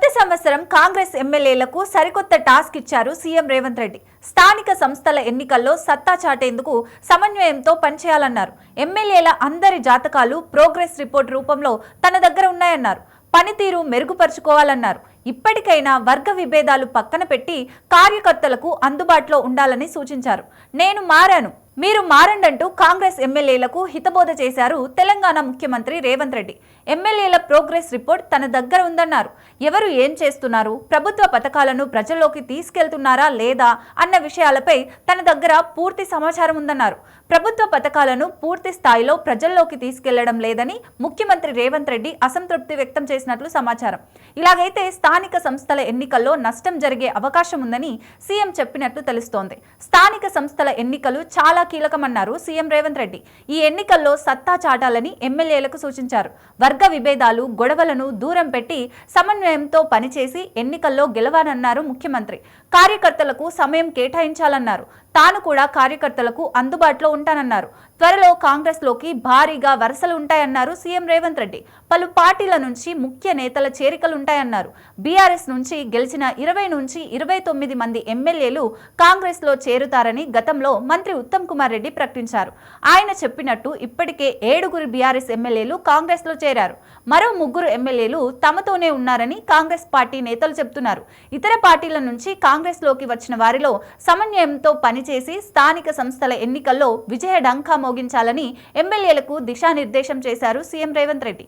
కొత్త సంవత్సరం కాంగ్రెస్ ఎమ్మెల్యేలకు సరికొత్త టాస్క్ ఇచ్చారు సీఎం రేవంత్ రెడ్డి. స్థానిక సంస్థల ఎన్నికల్లో సత్తా చాటేందుకు సమన్వయంతో పనిచేయాలన్నారు. ఎమ్మెల్యేల అందరి జాతకాలు ప్రోగ్రెస్ రిపోర్ట్ రూపంలో తన దగ్గర ఉన్నాయన్నారు. పనితీరు మెరుగుపరుచుకోవాలన్నారు. ఇప్పటికైనా వర్గ విభేదాలు పక్కన పెట్టి కార్యకర్తలకు అందుబాటులో ఉండాలని సూచించారు. నేను మారాను. మీరు మారండంటూ కాంగ్రెస్ ఎమ్మెల్యేలకు హితబోధ చేశారు తెలంగాణ ముఖ్యమంత్రి రేవంత్ రెడ్డి. ఎమ్మెల్యేల ప్రోగ్రెస్ రిపోర్ట్ తన దగ్గర ఉందన్నారు. ఎవరు ఏం చేస్తున్నారు? ప్రభుత్వ పథకాలను ప్రజల్లోకి తీసుకెళ్తున్నారా లేదా అన్న విషయాలపై తన దగ్గర పూర్తి సమాచారం ఉందన్నారు. ప్రభుత్వ పథకాలను పూర్తి స్థాయిలో ప్రజల్లోకి తీసుకెళ్ళడం లేదని ముఖ్యమంత్రి రేవంత్ రెడ్డి అసంతృప్తి వ్యక్తం చేసినట్లు సమాచారం. ఇలాగైతే స్థానిక సంస్థల ఎన్నికల్లో నష్టం జరిగే అవకాశం ఉందని సీఎం చెప్పినట్లు తెలుస్తోంది. స్థానిక సంస్థల ఎన్నికలు చాలా కీలకమన్నారు సీఎం రేవంత్ రెడ్డి. ఈ ఎన్నికల్లో సత్తా చాటాలని ఎమ్మెల్యేలకు సూచించారు. వర్గ విభేదాలు గొడవలను దూరం పెట్టి సమన్వయంతో పనిచేసి ఎన్నికల్లో గెలవాలన్నారు ముఖ్యమంత్రి. కార్యకర్తలకు సమయం కేటాయించాలన్నారు. తాను కూడా కార్యకర్తలకు అందుబాటులో ఉంటానన్నారు. త్వరలో కాంగ్రెస్లోకి భారీగా వరుసలు ఉంటాయన్నారు సీఎం రేవంత్ రెడ్డి. పలు పార్టీల నుంచి ముఖ్య నేతల చేరికలు ఉంటాయన్నారు బీఆర్ఎస్ నుంచి గెలిచిన ఇరవై నుంచి ఇరవై తొమ్మిది మంది ఎమ్మెల్యేలు కాంగ్రెస్లో చేరుతారని గతంలో మంత్రి ఉత్తమ్ కుమార్ కుమార్ రెడ్డి ప్రకటించారు. ఆయన చెప్పినట్టు ఇప్పటికే ఏడుగురు బీఆర్ఎస్ ఎమ్మెల్యేలు కాంగ్రెస్లో చేరారు. మరో ముగ్గురు ఎమ్మెల్యేలు తమతోనే ఉన్నారని కాంగ్రెస్ పార్టీ నేతలు చెబుతున్నారు. ఇతర పార్టీల నుంచి కాంగ్రెస్లోకి వచ్చిన వారిలో సమన్వయంతో పనిచేసి స్థానిక సంస్థల ఎన్నికల్లో విజయ డంకా మోగించాలని ఎమ్మెల్యేలకు దిశానిర్దేశం చేశారు సీఎం రేవంత్ రెడ్డి.